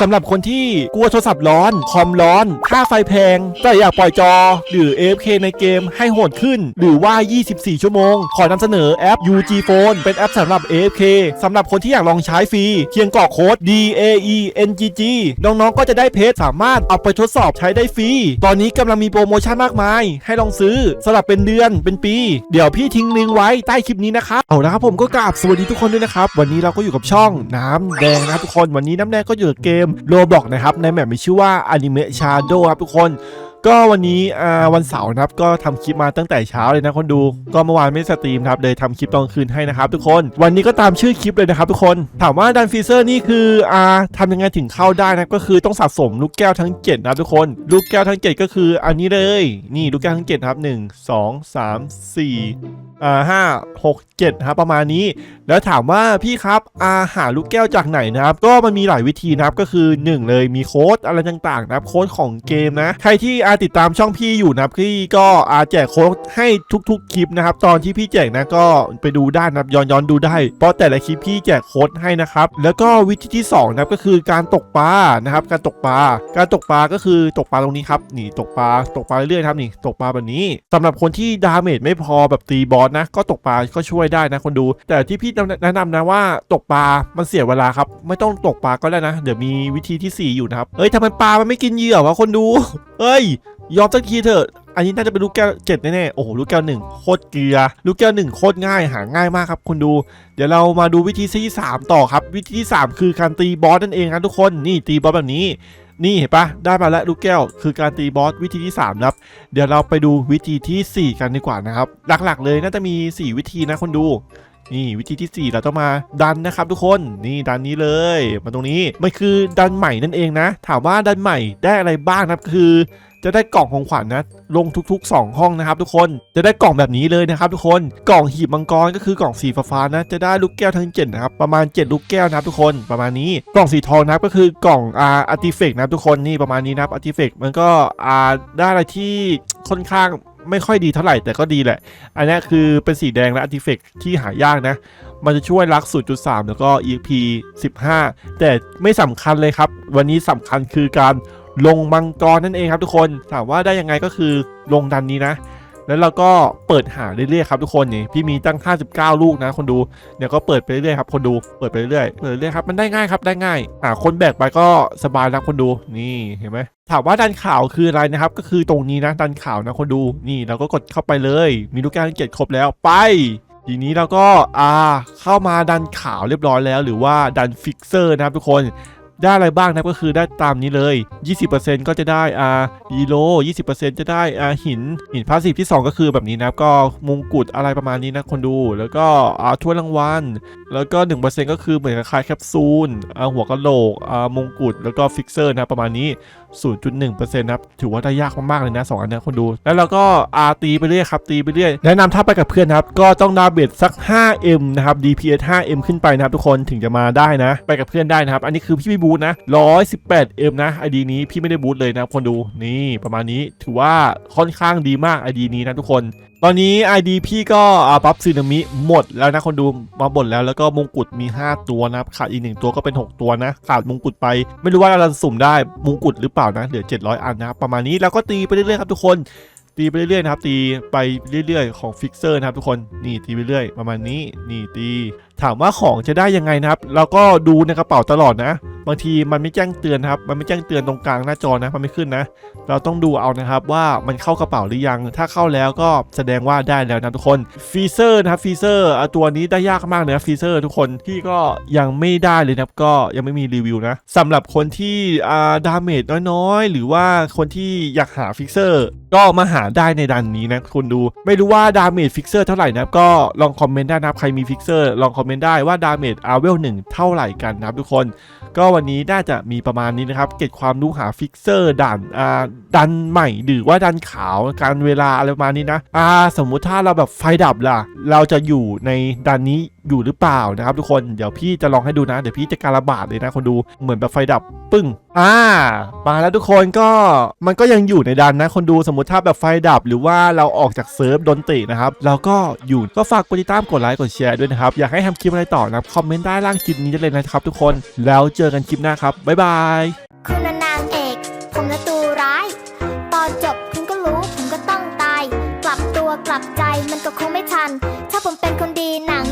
สำหรับคนที่กลัวโทรศัพท์ร้อน คอมร้อน ค่าไฟแพง แต่อยากปล่อยจอ หรือ AFK ในเกมให้โหดขึ้น หรือว่า 24 ชั่วโมง ขอนำเสนอแอป UG Phone เป็นแอปสำหรับ AFK สำหรับคนที่อยากลองใช้ฟรีเพียงกรอกโค้ด D A E N G G น้องๆ ก็จะได้เพจสามารถเอาไปทดสอบใช้ได้ฟรี ตอนนี้กำลังมีโปรโมชั่นมากมาย ให้ลองซื้อสำหรับเป็นเดือนเป็นปี เดี๋ยวพี่ทิ้งลิงก์ไว้ใต้คลิปนี้นะครับ เอาละครับผมก็กราบสวัสดีทุกคนด้วยนะครับ วันนี้เราก็อยู่กับช่องน้ำแดงนะทุกคน วันนี้น้ำแดงก็อยู่กับเกมโรบอกนะครับในแมปมีชื่อว่าอนิเมะชาโดครับทุกคน ก็วันนี้อ่าวันเสาร์นะครับก็ทำคลิปมาตั้งแต่เช้าเลยนะคนดูก็เมื่อวานไม่สตรีมครับเลยทำคลิปตอนคืนให้นะครับทุกคนวันนี้ก็ตามชื่อคลิปเลยนะครับทุกคนถามว่าดันฟีเซอร์นี่คืออ่าทำยังไงถึงเข้าได้นะก็คือต้องสะสมลูกแก้วทั้ง 7 นะครับทุกคน ลูกแก้วทั้ง 7 ก็คืออันนี้เลย นี่ลูกแก้วทั้ง7ครับ 1 2 3 4อ่าห้าหกเจ็ดครับประมาณนี้ แล้วถามว่าพี่ครับอาหาลูกแก้วจากไหนนะครับ ก็มันมีหลายวิธีนะครับก็คือ 1 เลยมีโค้ดอะไรต่างๆนะครับโค้ดของเกมนะใครที่อาติดตามช่องพี่อยู่นะครับพี่ก็อาแจกโค้ดให้ทุกๆ คลิปนะครับ ตอนที่พี่แจกนะก็ไปดูได้นะครับย้อนย้อนดูได้ เพราะแต่ละคลิปพี่แจกโค้ดให้นะครับ แล้วก็วิธีที่2นะครับก็คือการตกปลานะครับ การตกปลา การตกปลาก็คือตกปลาตรงนี้ครับนี่ตกปลาตกปลาเรื่อยๆครับนี่ตกปลาแบบนี้สำหรับคนที่ดาเมจไม่พอแบบตีบอสนะ ก็ตกปลาก็ช่วยได้นะคนดู แต่ที่พี่แนะนำนะว่าตกปลามันเสียเวลาครับไม่ต้องตกปลาก็ได้นะ เดี๋ยวมีวิธีที่ 4 อยู่นะครับเอ้ยทำไมปลามันไม่กินเหยื่อวะคนดูเอ้ยยอมสักทีเถอะ อันนี้น่าจะเป็นลูกแก้วเจ็ดแน่ๆ โอ้โห ลูกแก้วหนึ่งโคตรเกลือ ลูกแก้วหนึ่งโคตรง่าย หาง่ายมากครับคุณดู เดี๋ยวเรามาดูวิธีที่สามต่อครับ วิธีที่สามคือการตีบอสนั่นเองครับทุกคน นี่ตีบอสแบบนี้ นี่เห็นปะได้มาแล้วลูกแก้ว คือการตีบอสวิธีที่สามครับ เดี๋ยวเราไปดูวิธีที่สี่กันดีกว่านะครับ หลักๆ เลยน่าจะมี4วิธีนะคนดูนี่วิธีที่ 4 เราต้องมาดันนะครับทุกคนนี่ดันนี้เลยมาตรงนี้มันคือดันใหม่นั่นเองนะ ถามว่าดันใหม่ได้อะไรบ้างครับคือ จะได้กล่องของขวัญนะลงทุกๆ 2 ห้องนะครับ ทุกคนจะได้กล่องแบบนี้เลยนะครับ ทุกคนกล่องหีบมังกรก็คือกล่องสีฟ้าๆนะ จะได้ลูกแก้วทั้งเจ็ดนะครับประมาณ 7 ลูกแก้วนะครับทุกคนประมาณนี้กล่องสีทองนะครับก็คือกล่องอาอาร์ติเฟกนะครับทุกคนนี่ประมาณนี้นะครับอาร์ติเฟกมันก็อาได้อะไรที่ค่อนข้างไม่ค่อยดีเท่าไหร่แต่ก็ดีแหละ อันนี้คือเป็นสีแดงและอาร์ติเฟกที่หายากนะ มันจะช่วยรัก 0.3 แล้วก็ EP 15 แต่ไม่สำคัญเลยครับ วันนี้สำคัญคือการ ลงมังกรนั่นเองครับทุกคน ถามว่าได้ยังไงก็คือลงดันนี้นะ แล้วเราก็เปิดหาเรื่อยๆครับทุกคนนี่พี่มีตั้ง 59 ลูกนะ คนดูเดี๋ยวก็เปิดไปเรื่อยๆครับคนดูเปิดไปเรื่อยๆเปิดเรื่อยๆครับมันได้ง่ายครับได้ง่ายหาคนแบกไปก็สบายแล้วคนดูนี่เห็นไหมถามว่าดันข่าวคืออะไรนะครับ ก็คือตรงนี้นะดันข่าวนะคนดูนี่เราก็กดเข้าไปเลย มีลูกแก้วเจ็ดครบแล้วไปทีนี้เราก็อ่าเข้ามาดันข่าวเรียบร้อยแล้ว หรือว่าดันฟิกเซอร์นะครับทุกคน ได้อะไรบ้างนะครับก็คือได้ตามนี้เลย 20%ก็จะได้อาฮีโร่20%จะได้อาหินหินพาสซีฟที่ 2 ก็คือแบบนี้นะครับก็มงกุฎอะไรประมาณนี้นะคนดูแล้วก็อาถ้วยรางวัลแล้วก็ 1%ก็คือเหมือนคล้ายแคปซูลอาหัวกะโหลกอามงกุฎแล้วก็ฟิกเซอร์นะครับประมาณนี้ 0.1%นะครับถือว่าได้ยากมากๆเลยนะสองอันนี้คนดู แล้วเราก็อาตีไปเรื่อยครับตีไปเรื่อยแนะนำถ้าไปกับเพื่อนนะครับก็ต้องดาเบตสัก 5M นะครับ DPS 5M ขึ้นไปนะครับทุกคนถึงจะมาได้นะ ไปกับเพื่อนได้นะครับ อันนี้คือพี่ไม่บูทนะ 118M นะไอดีนี้พี่ไม่ได้บูทเลยนะคนดูนี่ประมาณนี้ถือว่าค่อนข้างดีมากไอดีนี้นะทุกคน ตอนนี้ ID พี่ก็อ่าบัฟซึนามิหมดแล้วนะคนดูมาหมดแล้วแล้วก็มงกุฎมี 5 ตัวนะครับขาดอีกหนึ่งตัวก็เป็น 6 ตัวนะ ขาดมงกุฎไปไม่รู้ว่าเราจะสุ่มได้มงกุฎหรือเปล่านะเหลือ 700 อันนะครับประมาณนี้แล้วก็ตีไปเรื่อยๆครับทุกคนตีไปเรื่อยๆนะครับตีไปเรื่อยๆของฟิกเซอร์นะครับทุกคนนี่ตีไปเรื่อยประมาณนี้นี่ตีถามว่าของจะได้ยังไงนะครับเราก็ดูในกระเป๋าตลอดนะ บางทีมันไม่แจ้งเตือนครับ มันไม่แจ้งเตือนตรงกลางหน้าจอนะ มันไม่ขึ้นนะ เราต้องดูเอานะครับว่ามันเข้ากระเป๋าหรือยัง ถ้าเข้าแล้วก็แสดงว่าได้แล้วนะทุกคน ฟีเซอร์นะครับ ฟีเซอร์ตัวนี้ได้ยากมากเลยนะฟีเซอร์ทุกคนที่ก็ยังไม่ได้เลยนะครับ ก็ยังไม่มีรีวิวนะสำหรับคนที่อ่าดาเมจน้อยๆ หรือว่าคนที่อยากหาฟิกเซอร์ก็มาหาได้ในดันนี้นะคุณดู ไม่รู้ว่าดาเมจฟิกเซอร์เท่าไหร่นะครับ ก็ลองคอมเมนต์ได้นะครับ ใครมีฟิกเซอร์ลองคอมเมนต์ได้ว่าดาเมจอาร์เวลหนึ่งเท่าไหร่กันนะครับทุกคน ก็วันนี้น่าจะมีประมาณนี้นะครับ เก็บความรู้หาฟิกเซอร์ด่านอ่าดันใหม่หรือว่าดันขาวการเวลาอะไรประมาณนี้นะอ่าสมมุติถ้าเราแบบไฟดับล่ะ เราจะอยู่ในดันนี้อยู่หรือเปล่านะครับทุกคนเดี๋ยวพี่จะลองให้ดูนะ เดี๋ยวพี่จะการระบาดเลยนะคนดูเหมือนแบบไฟดับปึ้งอ่ามาแล้วทุกคนก็มันก็ยังอยู่ในดันนะ คนดูสมมติถ้าแบบไฟดับ หรือว่าเราออกจากเซิร์ฟดนตรีนะครับเราก็อยู่ก็ฝากกดติดตามกดไลค์กดแชร์ด้วยนะครับอยากให้ทำคลิปอะไรต่อนะครับ คอมเมนต์ใต้ล่างคลิปนี้ได้เลยนะครับทุกคน แล้วเจอกันคลิปหน้าครับ บ๊ายบาย คุณน่ะนางเอก ผมนะตัวร้าย ตอนจบคุณก็รู้ผมก็ต้องตาย กลับตัวกลับใจมันก็คงไม่ทัน ถ้าผมเป็นคนดีหนัง